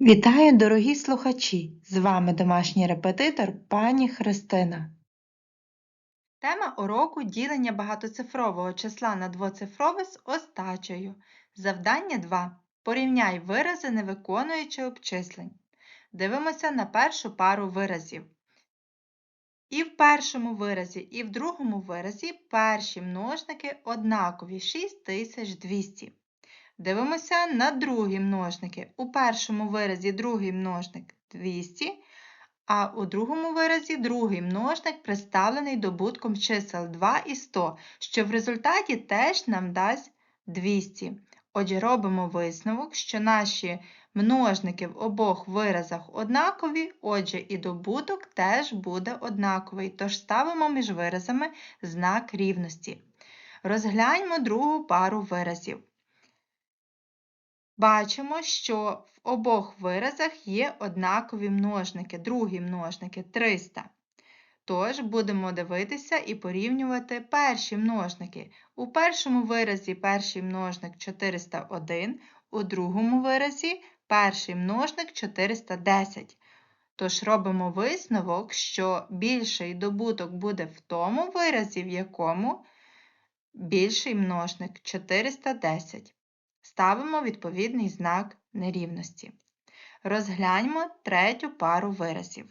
Вітаю, дорогі слухачі! З вами домашній репетитор пані Христина. Тема уроку ділення багатоцифрового числа на двоцифрове з остачею. Завдання 2. Порівняй вирази, не виконуючи обчислень. Дивимося на першу пару виразів. І в першому виразі, і в другому виразі перші множники однакові 6200. Дивимося на другі множники. У першому виразі другий множник 200, а у другому виразі другий множник представлений добутком чисел 2 і 100, що в результаті теж нам дасть 200. Отже, робимо висновок, що наші множники в обох виразах однакові, отже, і добуток теж буде однаковий, тож ставимо між виразами знак рівності. Розгляньмо другу пару виразів. Бачимо, що в обох виразах є однакові множники, другі множники 300. Тож будемо дивитися і порівнювати перші множники. У першому виразі перший множник 401, у другому виразі перший множник 410. Тож робимо висновок, що більший добуток буде в тому виразі, в якому більший множник 410. Ставимо відповідний знак нерівності. Розгляньмо третю пару виразів.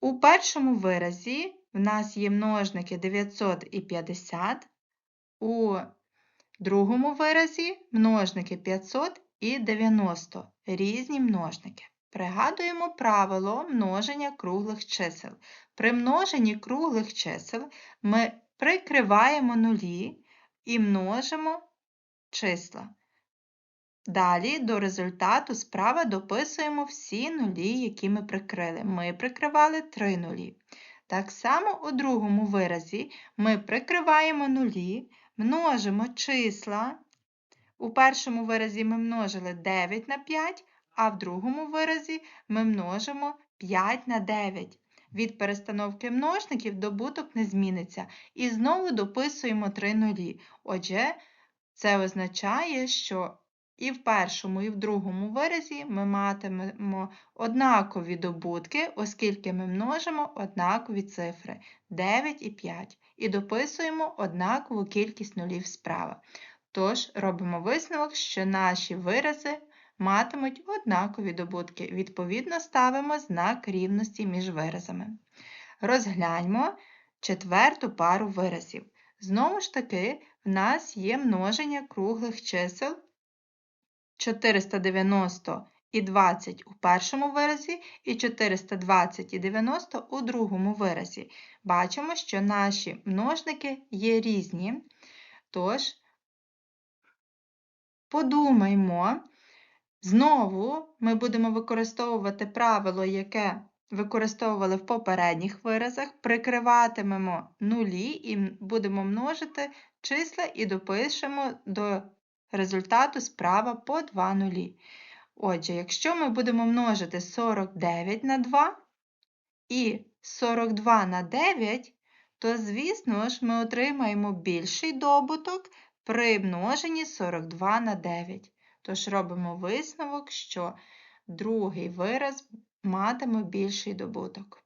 У першому виразі в нас є множники 900 і 50, у другому виразі множники 500 і 90 різні множники. Пригадуємо правило множення круглих чисел. При множенні круглих чисел ми прикриваємо нулі і множимо числа. Далі до результату справа дописуємо всі нулі, які ми прикрили. Ми прикривали 3 нулі. Так само у другому виразі ми прикриваємо нулі, множимо числа. У першому виразі ми множили 9 на 5, а в другому виразі ми множимо 5 на 9. Від перестановки множників добуток не зміниться. І знову дописуємо 3 нулі. Отже, це означає, що і в першому, і в другому виразі ми матимемо однакові добутки, оскільки ми множимо однакові цифри 9 і 5, і дописуємо однакову кількість нулів справа. Тож робимо висновок, що наші вирази матимуть однакові добутки. Відповідно, ставимо знак рівності між виразами. Розгляньмо четверту пару виразів. Знову ж таки, в нас є множення круглих чисел 490 і 20 у першому виразі, і 420 і 90 у другому виразі. Бачимо, що наші множники є різні. Тож, подумаймо, знову ми будемо використовувати правило, яке використовували в попередніх виразах, прикриватимемо нулі і будемо множити числа і допишемо до результату справа по 2 нулі. Отже, якщо ми будемо множити 49 на 2 і 42 на 9, то, звісно ж, ми отримаємо більший добуток при множенні 42 на 9. Тож робимо висновок, що другий вираз матиме більший добуток.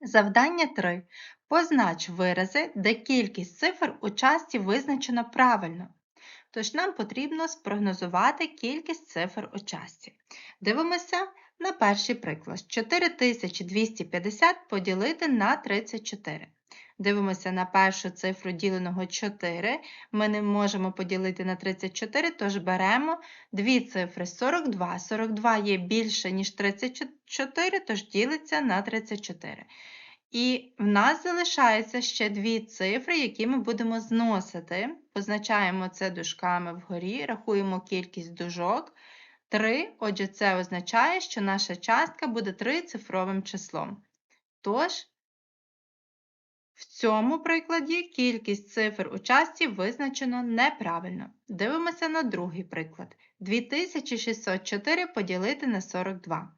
Завдання 3. Познач вирази, де кількість цифр у часті визначена правильно. Тож нам потрібно спрогнозувати кількість цифр у часті. Дивимося на перший приклад. 4250 поділити на 34. Дивимося на першу цифру діленого 4. Ми не можемо поділити на 34, тож беремо дві цифри 42. 42 є більше, ніж 34, тож ділиться на 34. І в нас залишається ще дві цифри, які ми будемо зносити. Позначаємо це дужками вгорі, рахуємо кількість дужок. 3, отже, це означає, що наша частка буде трицифровим числом. Тож, в цьому прикладі кількість цифр у часті визначено неправильно. Дивимося на другий приклад. 2604 поділити на 42.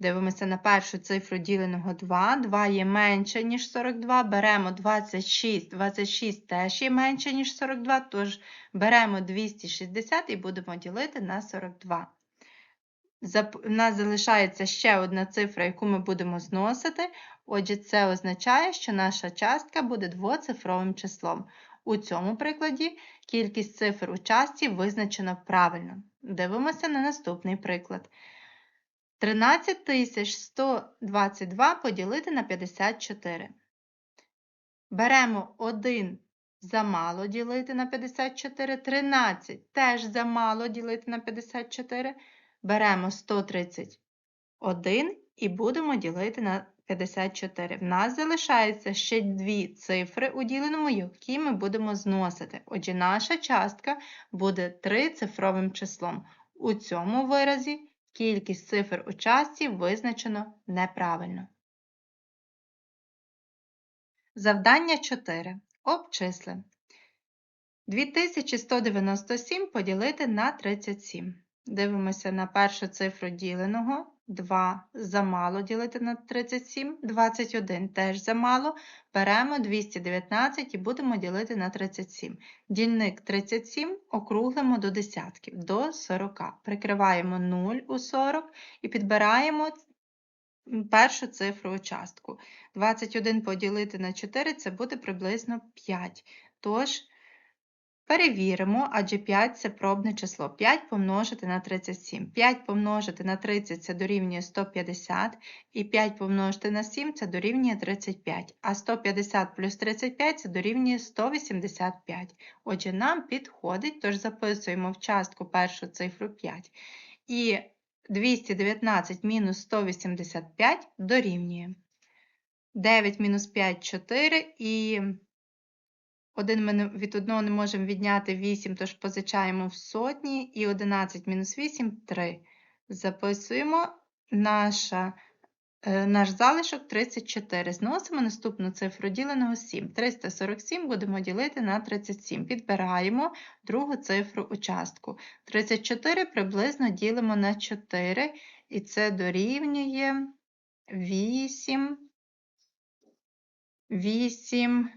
Дивимося на першу цифру діленого 2. 2 є менше, ніж 42. Беремо 26. 26 теж є менше, ніж 42, тож беремо 260 і будемо ділити на 42. У нас залишається ще одна цифра, яку ми будемо зносити. Отже, це означає, що наша частка буде двоцифровим числом. У цьому прикладі кількість цифр у частці визначено правильно. Дивимося на наступний приклад. 13122 поділити на 54. Беремо 1 замало ділити на 54, 13 теж замало ділити на 54. Беремо 131 і будемо ділити на 54. В нас залишається ще дві цифри у діленому, які ми будемо зносити. Отже, наша частка буде трицифровим числом. У цьому виразі кількість цифр у частці визначено неправильно. Завдання 4. Обчисли. 2197 поділити на 37. Дивимося на першу цифру діленого. 2 замало ділити на 37, 21 теж замало. Беремо 219 і будемо ділити на 37. Дільник 37 округлимо до десятків, до 40. Прикриваємо 0 у 40 і підбираємо першу цифру участку. 21 поділити на 4 це буде приблизно 5. Тож, Перевіримо, адже 5 це пробне число. 5 помножити на 37. 5 помножити на 30 це дорівнює 150, і 5 помножити на 7 це дорівнює 35. А 150 плюс 35 це дорівнює 185. Отже, нам підходить, тож записуємо в частку першу цифру 5. І 219 мінус 185 дорівнює. 9 мінус 5 4 і. Один ми від одного не можемо відняти 8, тож позичаємо в сотні, і 11 мінус 8 3. Записуємо наша, е, наш залишок 34. Зносимо наступну цифру діленого 7. 347 будемо ділити на 37. Підбираємо другу цифру участку. 34 приблизно ділимо на 4, і це дорівнює 8. 8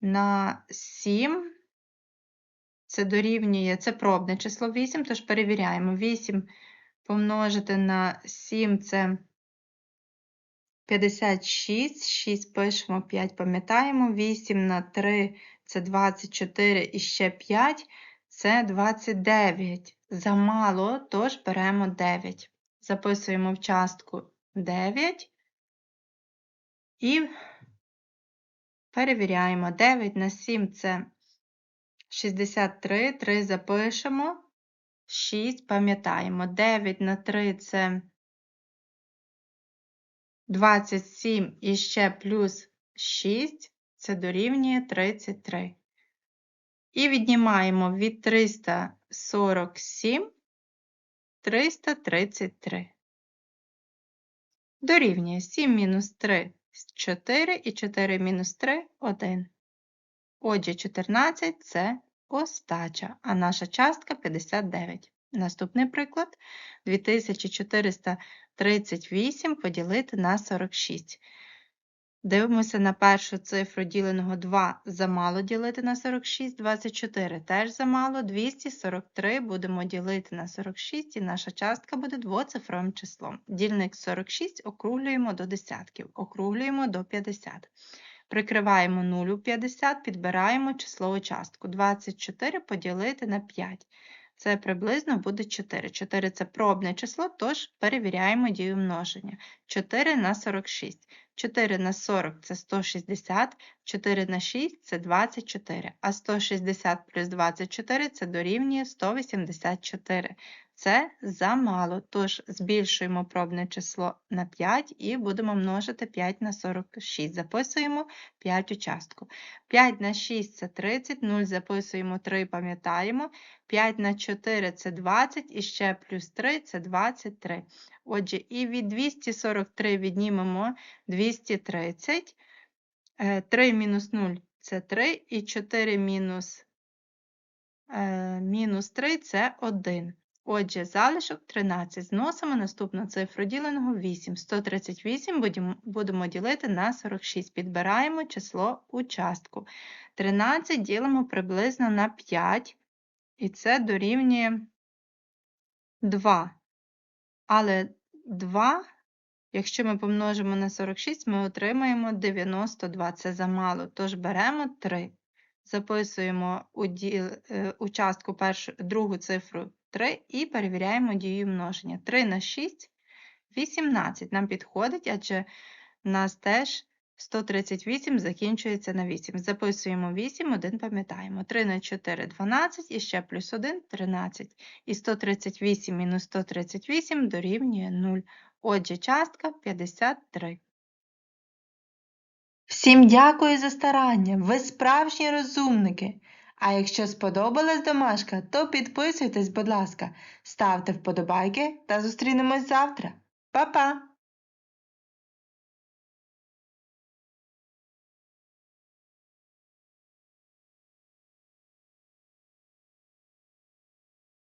на 7. Це дорівнює, це пробне число 8, тож перевіряємо. 8 помножити на 7 це 56, 6 пишемо, 5 пам'ятаємо, 8 на 3 це 24 і ще 5 це 29. Замало, тож беремо 9. Записуємо в частку 9 і Перевіряємо. 9 на 7 це 63, 3 запишемо, 6 пам'ятаємо. 9 на 3 це 27 і ще плюс 6 це дорівнює 33. І віднімаємо від 347 333. Дорівнює 7 мінус 3 4 і 4 мінус 3 1. Отже, 14 це остача, а наша частка 59. Наступний приклад 2438 поділити на 46. Дивимося на першу цифру діленого 2 замало ділити на 46, 24 теж замало, 243 будемо ділити на 46, і наша частка буде двоцифровим числом. Дільник 46 округлюємо до десятків, округлюємо до 50. Прикриваємо 0 у 50, підбираємо числову частку. 24 поділити на 5. Це приблизно буде 4. 4 це пробне число, тож перевіряємо дію множення. 4 на 46. 4 на 40 це 160, 4 на 6 це 24, а 160 плюс 24 це дорівнює 184. Це замало, тож збільшуємо пробне число на 5 і будемо множити 5 на 46. Записуємо 5 участку. 5 на 6 це 30, 0 записуємо 3, пам'ятаємо. 5 на 4 це 20, і ще плюс 3 це 23. Отже, і від 243 віднімемо 230. 3 е, мінус 0 це 3, і 4 мінус, е, мінус 3 це 1. Отже, залишок 13. Зносимо наступну цифру діленого 8. 138 будемо, ділити на 46. Підбираємо число у частку. 13 ділимо приблизно на 5, і це дорівнює 2. Але 2, якщо ми помножимо на 46, ми отримаємо 92. Це замало, тож беремо 3. Записуємо у, діл, е, у першу, другу цифру 3 і перевіряємо дію множення. 3 на 6 – 18. Нам підходить, адже в нас теж 138 закінчується на 8. Записуємо 8, 1 пам'ятаємо. 3 на 4 – 12, і ще плюс 1 – 13. І 138 мінус 138 дорівнює 0. Отже, частка 53. Всім дякую за старання, ви справжні розумники. А якщо сподобалась домашка, то підписуйтесь, будь ласка, ставте вподобайки та зустрінемось завтра. Па-па!